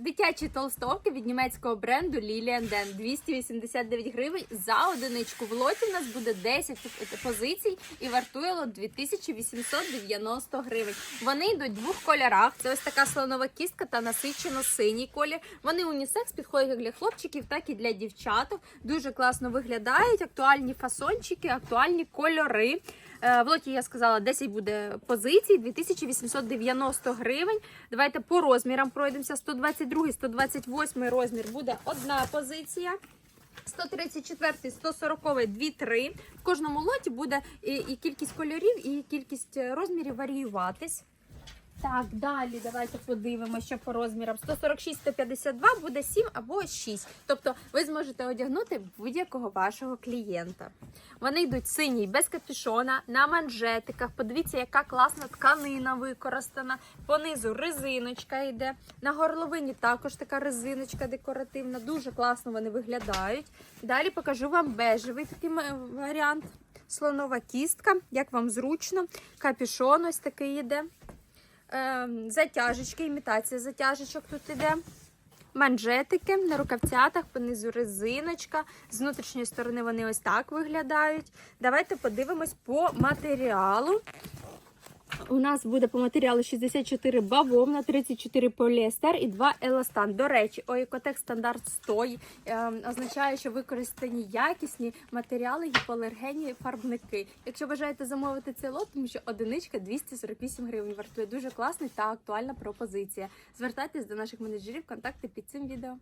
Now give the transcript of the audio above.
Дитячі толстовки від німецького бренду Lilian Den 289 гривень за одиничку. В лоті в нас буде 10 позицій і вартує лот 2890 гривень. Вони йдуть в двох кольорах. Це ось така слонова кістка та насичено синій колір. Вони унісекс підходять як для хлопчиків, так і для дівчаток. Дуже класно виглядають. Актуальні фасончики, актуальні кольори. Е, В лоті я сказала, 10 буде позицій, 2890 гривень. Давайте по розмірам пройдемося. 122, 128 розмір буде одна позиція. 134, 140, 2-3. В кожному лоті буде і, і кількість кольорів, і кількість е, розмірів варіюватись. Так, далі давайте подивимося, що по розмірам. 146, 152 буде 7 або 6. Тобто ви зможете одягнути будь-якого вашого клієнта. Вони йдуть синій, без капюшона, на манжетиках. Подивіться, яка класна тканина використана. Понизу резиночка йде. На горловині також така резиночка декоративна. Дуже класно вони виглядають. Далі покажу вам бежевий такий варіант. Слонова кістка, як вам зручно. Капюшон ось такий йде. Ем, затяжечки, імітація затяжечок тут іде. Манжетики на рукавцятах, понизу резиночка. З внутрішньої сторони вони ось так виглядають. Давайте подивимось по матеріалу. У нас буде по матеріалу 64 бавовна, 34 поліестер і 2 еластан. До речі, Оекотек стандарт 100 е, означає, що використані якісні матеріали, гіпоалергенні фарбники. Якщо бажаєте замовити цей лот, тому що одиничка 248 гривень вартує дуже класний та актуальна пропозиція. Звертайтесь до наших менеджерів, контакти під цим відео.